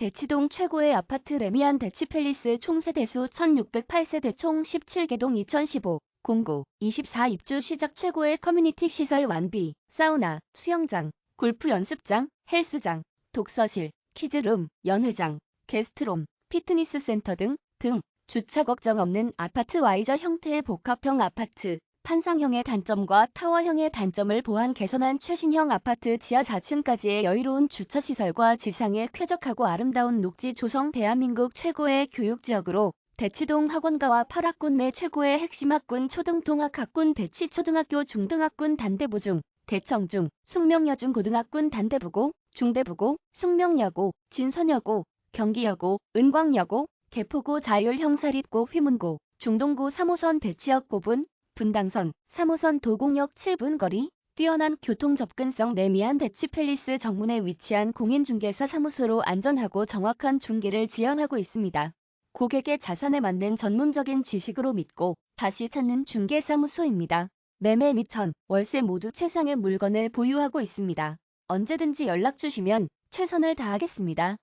대치동 최고의 아파트 레미안 대치팰리스 총세대수 1608세대 총 17개동 2015 공고 24 입주 시작 최고의 커뮤니티 시설 완비 사우나, 수영장, 골프 연습장, 헬스장, 독서실, 키즈룸, 연회장, 게스트룸, 피트니스 센터 등등 주차 걱정 없는 아파트 와이저 형태의 복합형 아파트 판상형의 단점과 타워형의 단점을 보완 개선한 최신형 아파트 지하 4층까지의 여유로운 주차시설과 지상의 쾌적하고 아름다운 녹지 조성 대한민국 최고의 교육지역으로 대치동 학원가와 8학군 내 최고의 핵심 학군 초등통학 학군 대치초등학교 중등학군 단대부 중 대청중, 숙명여중 고등학군 단대부고, 중대부고, 숙명여고, 진선여고, 경기여고, 은광여고, 개포고 자율형사립고 휘문고, 중동고 3호선 대치역 고분, 분당선 3호선 도곡역 7분 거리, 뛰어난 교통 접근성 레미안 대치팰리스 정문에 위치한 공인중개사 사무소로 안전하고 정확한 중개를 지향하고 있습니다. 고객의 자산에 맞는 전문적인 지식으로 믿고 다시 찾는 중개사무소입니다. 매매 및 전, 월세 모두 최상의 물건을 보유하고 있습니다. 언제든지 연락 주시면 최선을 다하겠습니다.